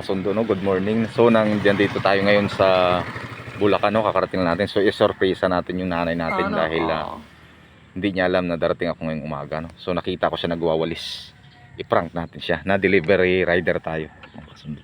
Sundo, no? Good morning. So, nang dyan dito tayo ngayon sa Bulacan, no? Kakarating natin. So, isurpresa natin yung nanay natin Ano? dahil ah, hindi niya alam na darating ako ngayong umaga, no? So, nakita ko siya nagwawalis. I-prank natin siya. Na delivery rider tayo. Mga kasundo.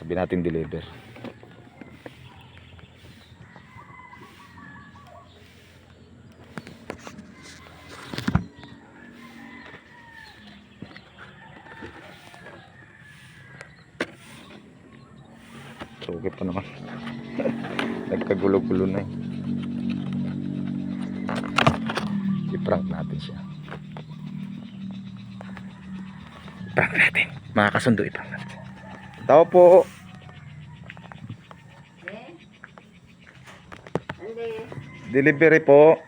Sabi natin deliver. So, okay pa naman. Nagkagulo-gulo na eh. I-prank natin siya. I-prank natin. Mga kasundo, i-prank natin. Tao po. Delivery po.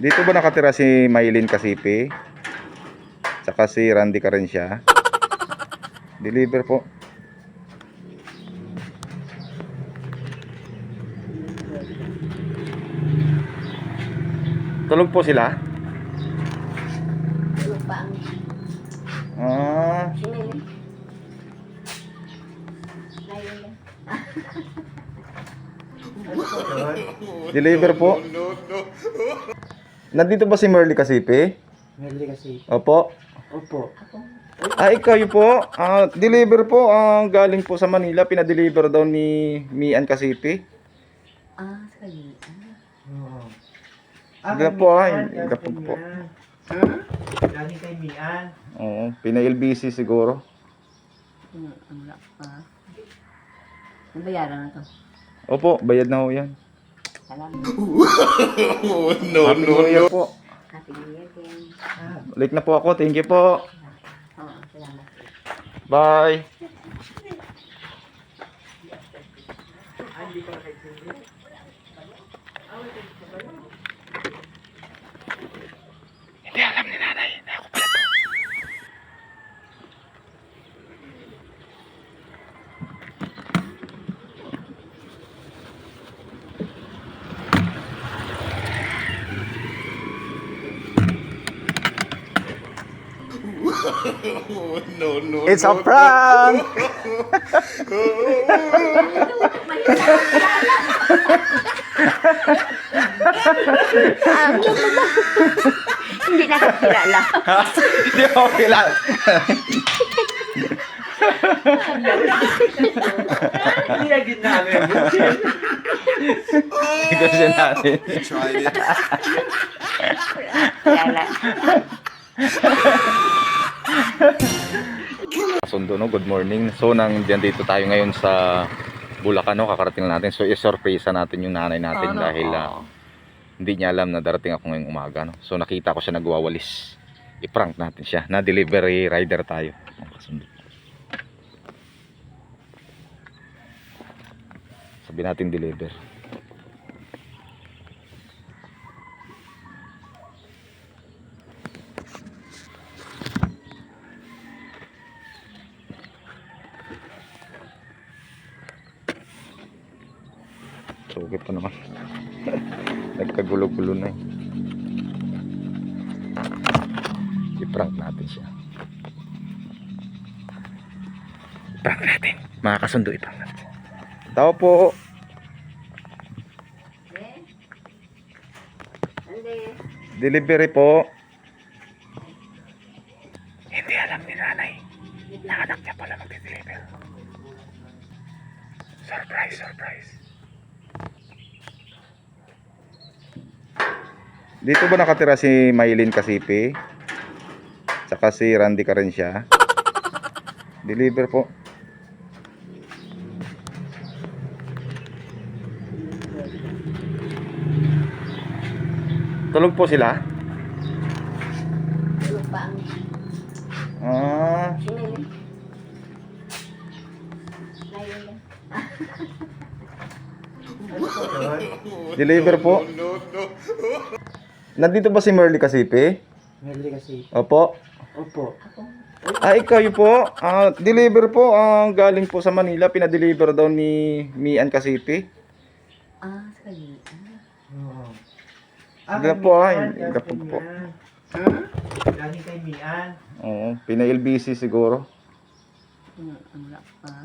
Dito ba nakatira si Maylin Kasipi? Tsaka si Randy ka rin siya? Deliver po. Tulog po sila? Ah, Sinili. Ayun na. deliver po. Nandito ba si Merly Kasipi? Merly kasi. Opo. Opo. Ah, ikaw yun po. Ah, deliver po. Ah, galing po sa Manila. Pinadeliver daw ni Mian Kasipi. Ah, sa kanya. Oo. Hindi po, ah. Hindi po po. Ha? Galing kay Mian. Oo, pina-LBC siguro. Ano, wala pa. Nabayaran na to. Opo, bayad na ho yan. Salamat. No, no, no. Po. Happy New Year din. Late na po ako. Thank you po. Oo, salamat. Bye. Hindi alam ni nanay na ako pala to. It's a prank! Hindi nakakilala. Hindi ako kilala. Hindi na din namin. Hindi ko sinabi. Kilala. Sundo, no? Good morning. So, nang dyan dito tayo ngayon sa Bulacan, no? Kakarating natin. So, isurpresa natin yung nanay natin Ano? dahil ah, hindi niya alam na darating ako ngayong umaga, no? So, nakita ko siya nagwawalis. I-prank natin siya. Na delivery rider tayo. Kasundo. Sabi natin deliver. I-prank natin. Mga kasundo, i-prank natin. Tao po. Delivery po. Hindi alam ni nanay. Na anak niya pala magde-deliver. Surprise, surprise. Dito ba nakatira si Maylin Kasipi? Tsaka si Randy siya? Deliver po. Tulog po sila? Lupang. Ah, Sinili. Ayun na. deliver po. Nandito ba si Merly Kasipi? Merly kasi. Opo. Opo. Ako. Ah, ikaw yun po. Ah, deliver po. Ang galing po sa Manila. Pinadeliver daw ni Mian City. Ah, kanya. Oo. Ah. Hindi galing na po. Mian. Galing kay Mian. Oo, pina-LBC siguro. Ano, ano na pa.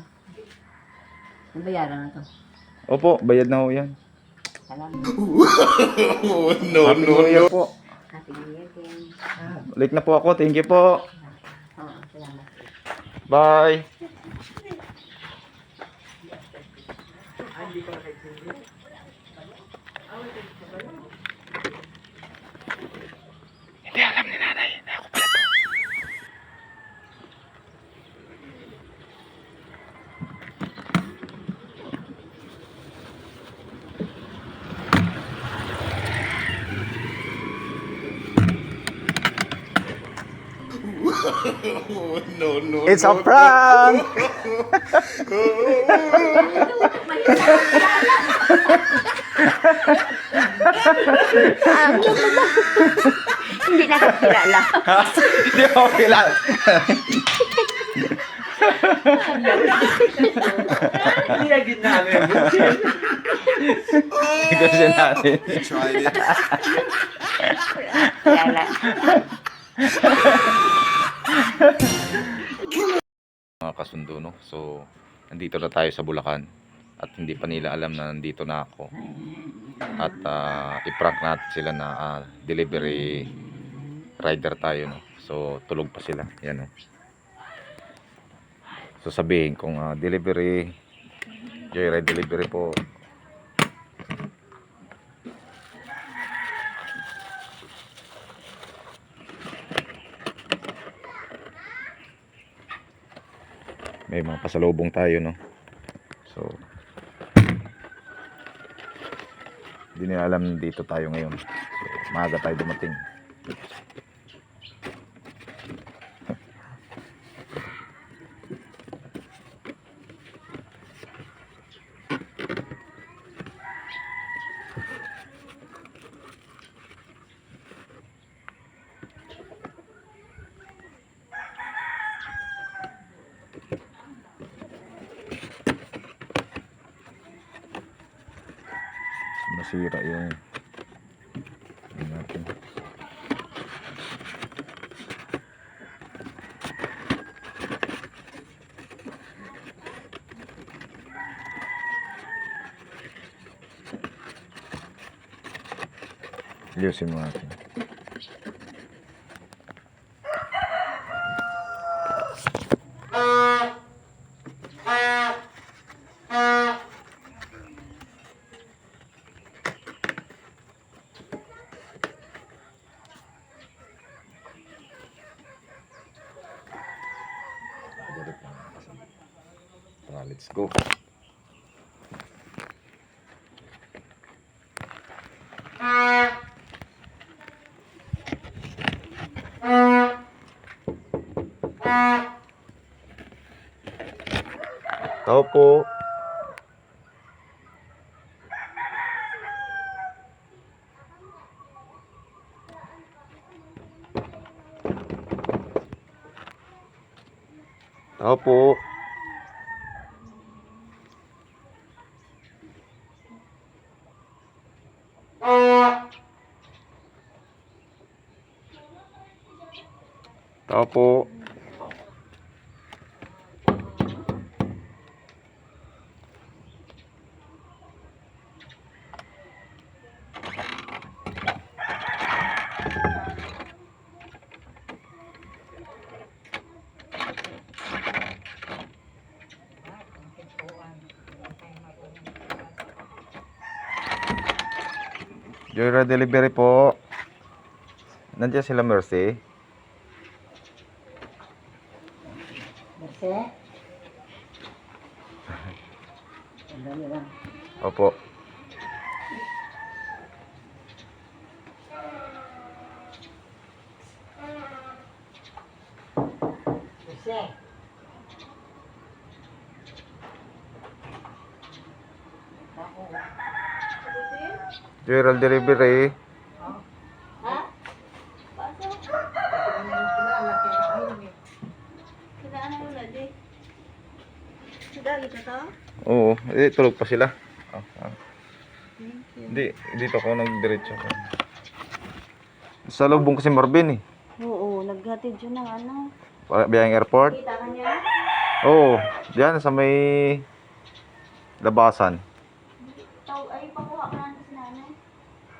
Nabayaran na to. Opo, bayad na ho yan. Salamat. no, no, no. po. Happy New Year din. Ah, Late na po ako. Thank you po. Oo, salamat. Bye. Hindi alam ni nanay. na Ako pala to. It's a prank! Hindi nakakilala. Hindi ako kilala. Hindi na din namin. Kasi natin. Kilala. Mga kasundo, no? So, nandito na tayo sa Bulacan. At hindi pa nila alam na nandito na ako. At ah, i-prank natin sila na ah, delivery rider tayo, no? So, tulog pa sila. Yan, no? So, sabihin kung ah, delivery, joyride delivery po. May mga pasalubong tayo, no? So, hindi nila alam dito tayo ngayon. So, maaga tayo dumating. Masira yung natin. Ayusin mo natin. Let's go. Tao po. Tao. Po. Joyra Delivery po. Nandiyan sila Mercy. Gerald Delivery. Oo, hindi tulog pa sila. Oh, oh. Hindi, dito ako nagdiretso ko. Sa lubong kasi Marvin eh. Oo, naghatid yun ng ano. Biyang airport? Kita ka niya? Oo, diyan sa may labasan. Ay, pakuha ka na si nanay.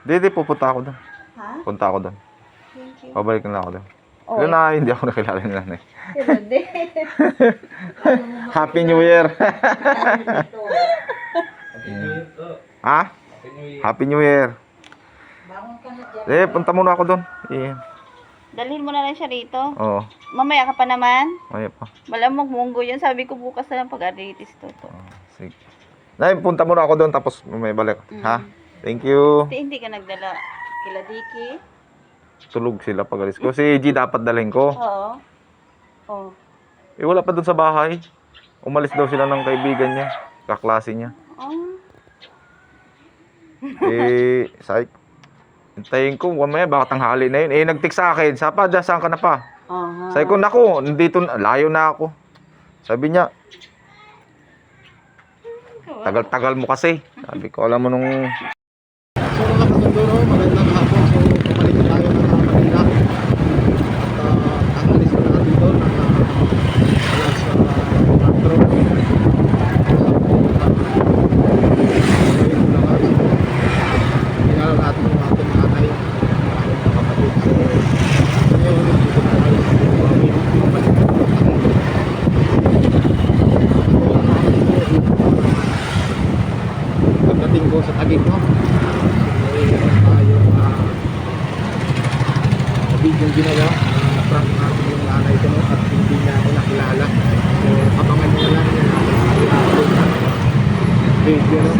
Hindi, hindi, pupunta ako doon. Ha? Punta ako doon. Thank you. Pabalik na ako doon. Oh, Doon na, hindi ako nakilala ni nanay. Happy New Year! Ha? Happy New Year. Eh, punta muna ako doon. Eh, Dalhin mo na lang siya rito. oo. Mamaya ka pa naman. Ay pa. Malamang munggo yun. Sabi ko bukas na lang pag-arthritis to. to. Oh, sige. Nay, punta muna ako doon tapos may balik. Ha? Thank you. Hindi, hindi ka nagdala kila Diki. Tulog sila pag alis ko. Si G dapat dalhin ko. Oo. Oh. Eh, wala pa doon sa bahay. Umalis daw sila ng kaibigan niya. Kaklase niya. Oh. Eh, say, hintayin ko. Mamaya, baka tanghali na yun. Eh, nag-text sa akin. Sapa, dyan, saan ka na pa? Aha. Sabi ko, nako, nandito, na- layo na ako. Sabi niya, tagal-tagal mo kasi. Sabi ko, alam mo nung So mga kasunduro, magandang hapon. So pumalik na tayo ng mga Manila. At uh, kakalis ko na dito ng uh, alas uh, 4. Tingnan natin yung ating nanay. Aking kapatid. So ngayon, dito na tayo sa mga minute. Pagdating ko sa tagig mo, mayroon tayo uh, video ginawa na prank natin yung nanay ko no, at hindi niya ako nakilala. So, abangan nyo na lang yung upload na video no.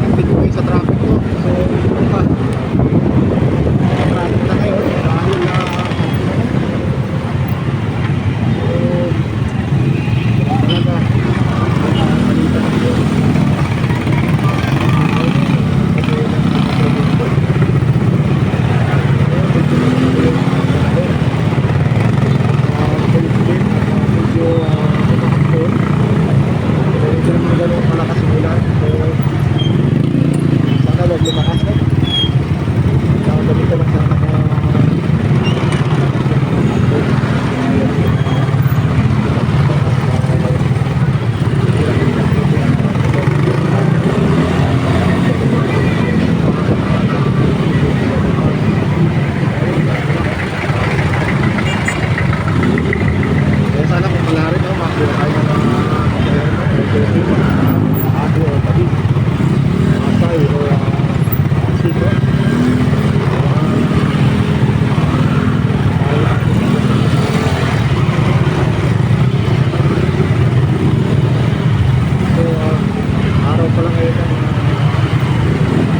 Nagtig ko sa traffic ko. So, ito pa. Traffic na ngayon dahil uh, talaga balita na yun. medyo tumakapon so hindi naman ganun malakas yung ulan so sana wag lumakas no kaya ganito lang sana ka Kaya sana kung wala rin, no, makuha tayo ng mga ate o tabi. Masay o uh, sito. So, uh, araw pa lang ngayon ng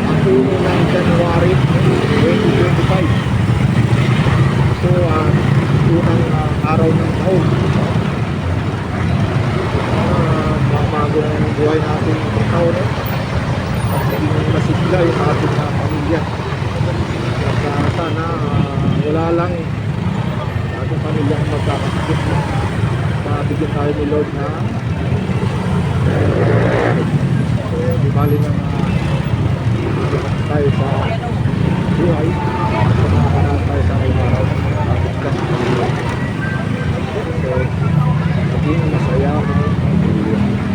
ang uno ng January 2025. So, uh, unang uh, araw ng taon. Uh, mabago na yung buhay natin ng taon. Eh. At naging masigla yung ating uh, pamilya. At uh, sana uh, wala lang sa ating pamilya ang magkakasakit. No? Mabigyan tayo ni Lord na so, di bali uh, tayo sa buhay at makakaraan tayo sa ngayong araw ating pamilya. So, maging masaya ang pamilya.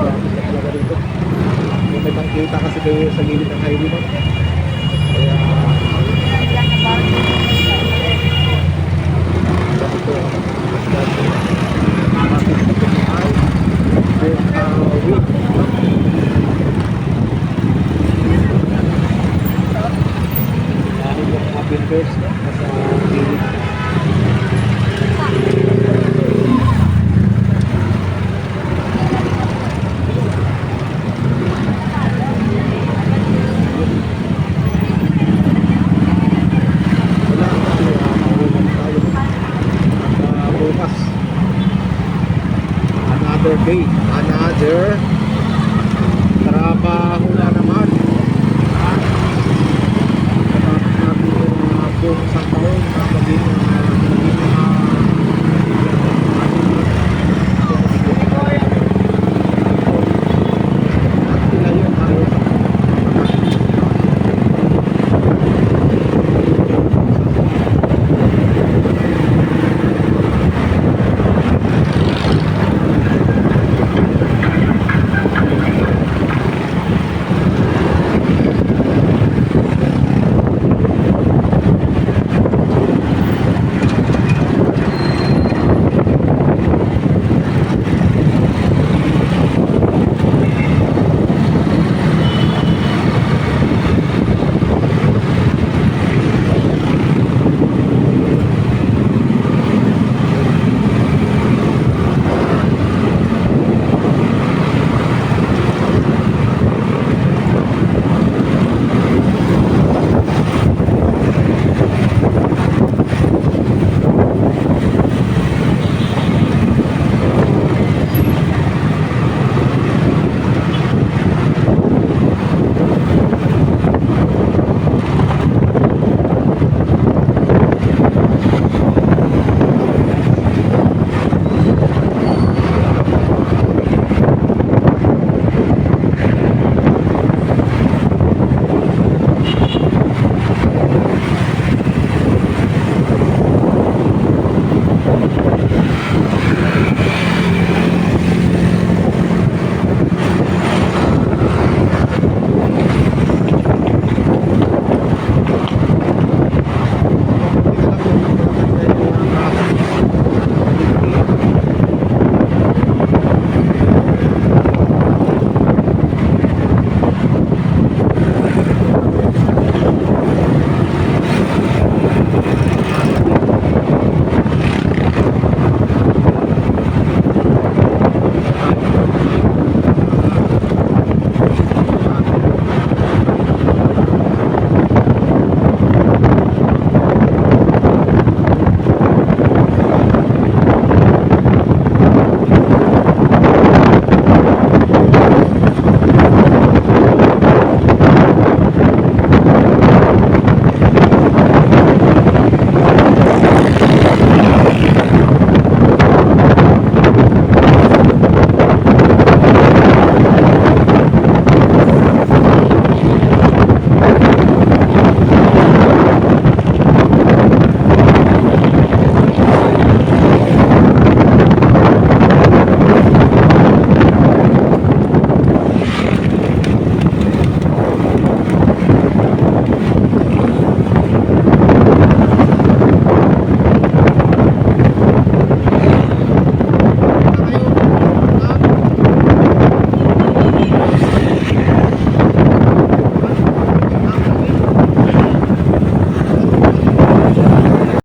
Marami traffic na talaga. May pangkita kasi kayo sa gilid ng highway no? Kaya another day. Another trabaho na naman. At natin yung mga buong isang taon na maging